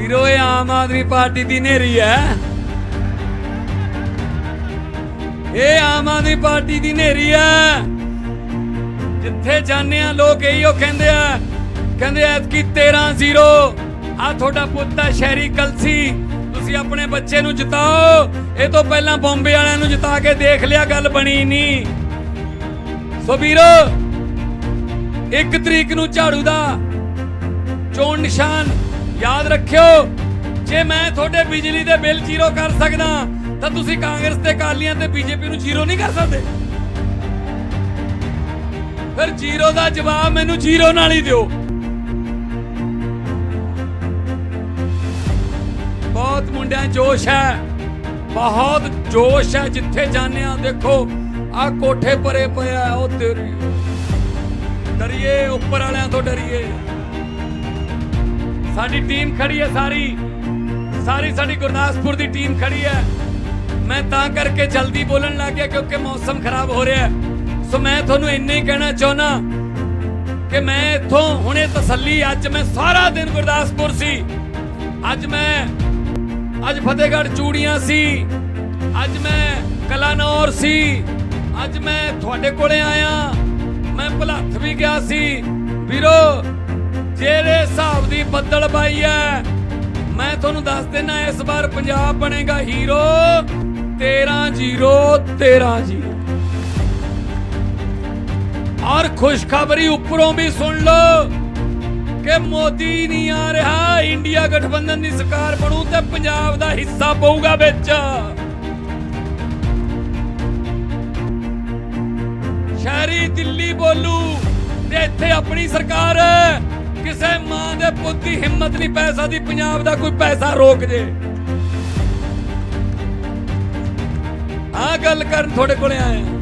ਵੀਰੋ, ਇਹ ਆਮ ਆਦਮੀ ਪਾਰਟੀ ਦੀ ਨੇਰੀ ਹੈ। ਇਹ ਆਮ ਆਦਮੀ ਪਾਰਟੀ ਦੀ ਨੇਰੀ ਹੈ। ਜਿੱਥੇ ਜਾਂਦੇ ਆ, ਲੋਕ ਇਹੋ ਕਹਿੰਦੇ ਆ, ਕਹਿੰਦੇ ਐਤਕੀ 13 0 ਆ ਤੁਹਾਡਾ ਪੁੱਤ ਹੈ, ਸ਼ਹਿਰੀ ਕਲਸੀ। ਤੁਸੀਂ ਆਪਣੇ ਬੱਚੇ ਨੂੰ ਜਿਤਾਓ। ਇਹ ਤੋਂ ਪਹਿਲਾਂ ਬੰਬੇ ਵਾਲਿਆਂ ਨੂੰ ਜਿਤਾ ਕੇ ਦੇਖ ਲਿਆ, ਗੱਲ ਬਣੀ ਨਹੀਂ ਸੋ ਵੀਰੋ, ਇੱਕ ਤਰੀਕ ਨੂੰ ਝਾੜੂ ਦਾ ਚੋਣ ਨਿਸ਼ਾਨ ਯਾਦ ਰੱਖਿਓ, ਜੇ ਮੈਂ ਤੁਹਾਡੇ ਬਿਜਲੀ ਦੇ ਬਿੱਲ ਜ਼ੀਰੋ ਕਰ ਸਕਦਾ, ਤਾਂ ਤੁਸੀਂ ਕਾਂਗਰਸ ਤੇ ਕਾਲੀਆਂ ਤੇ ਬੀਜੇਪੀ ਨੂੰ ਜ਼ੀਰੋ ਨਹੀਂ ਕਰ ਸਕਦੇ। ਫਿਰ ਜ਼ੀਰੋ ਦਾ ਜਵਾਬ ਮੈਨੂੰ ਜ਼ੀਰੋ ਨਾਲ ਹੀ ਦਿਓ। ਬਹੁਤ ਮੁੰਡਿਆਂ ਜੋਸ਼ ਹੈ, ਬਹੁਤ ਜੋਸ਼ ਹੈ ਜਿੱਥੇ ਜਾਂਦੇ ਆ ਦੇਖੋ ਆ ਕੋਠੇ ਪਰੇ ਪਿਆ ਉਹ ਤੇਰੀ ਡਰੀਏ, ਉੱਪਰ ਵਾਲਿਆਂ ਤੋਂ ਡਰੀਏ। ਸਾਡੀ ਟੀਮ ਖੜੀ ਹੈ ਸਾਰੀ। ਸਾਰੀ ਸਾਡੀ ਗੁਰਦਾਸਪੁਰ ਦੀ ਟੀਮ ਖੜੀ ਹੈ। ਮੈਂ ਤਾਂ ਕਰਕੇ ਜਲਦੀ ਬੋਲਣ ਲੱਗ ਗਿਆ ਕਿਉਂਕਿ ਮੌਸਮ ਖਰਾਬ ਹੋ ਰਿਹਾ ਹੈ। ਸੋ ਮੈਂ ਤੁਹਾਨੂੰ ਇੰਨਾ ਹੀ ਕਹਿਣਾ ਚਾਹੁੰਦਾ ਕਿ ਮੈਂ ਇੱਥੋਂ ਹੁਣੇ ਤਸੱਲੀ, ਅੱਜ ਮੈਂ ਸਾਰਾ ਦਿਨ ਗੁਰਦਾਸਪੁਰ ਸੀ। ਅੱਜ ਮੈਂ, ਅੱਜ ਫਤਿਹਗੜ੍ਹ ਚੂੜੀਆਂ ਸੀ। ਅੱਜ ਮੈਂ ਕਲਾਨੌਰ ਸੀ। ਅੱਜ ਮੈਂ ਤੁਹਾਡੇ ਕੋਲੇ ਆਇਆ। ਮੈਂ ਭਲੱਥ ਵੀ ਗਿਆ ਸੀ। ਵੀਰੋ ਜਿਹੜੇ ਹਿਸਾਬ ਦੀ ਬੱਦਲ ਬਾਈ ਹੈ ਮੈਂ ਤੁਹਾਨੂੰ ਦੱਸ ਦਿੰਨਾ, ਇਸ ਵਾਰ ਪੰਜਾਬ ਬਣੇਗਾ ਹੀਰੋ 13 0 13 0 ਔਰ ਖੁਸ਼ਖਬਰੀ ਉੱਪਰੋਂ ਵੀ ਸੁਣ ਲਓ ਕਿ ਮੋਦੀ ਨਹੀਂ ਆ ਰਿਹਾ, ਇੰਡੀਆ ਗਠਬੰਧਨ ਦੀ ਸਰਕਾਰ ਬਣੂ ਤੇ ਪੰਜਾਬ ਦਾ ਹਿੱਸਾ ਪਊਗਾ ਵਿੱਚ ਸ਼ਹਿਰੀ ਦਿੱਲੀ ਬੋਲੂ ਤੇ ਇੱਥੇ ਆਪਣੀ ਸਰਕਾਰ ਹੈ। ਕਿਸੇ ਮਾਂ ਦੇ ਪੁੱਤ ਦੀ ਹਿੰਮਤ ਨਹੀਂ ਪੈ ਸਕਦੀ ਪੰਜਾਬ ਦਾ ਕੋਈ ਪੈਸਾ ਰੋਕ ਜੇ। ਆ ਗੱਲ ਕਰਨ ਤੁਹਾਡੇ ਕੋਲੇ ਆਏ ਹਾਂ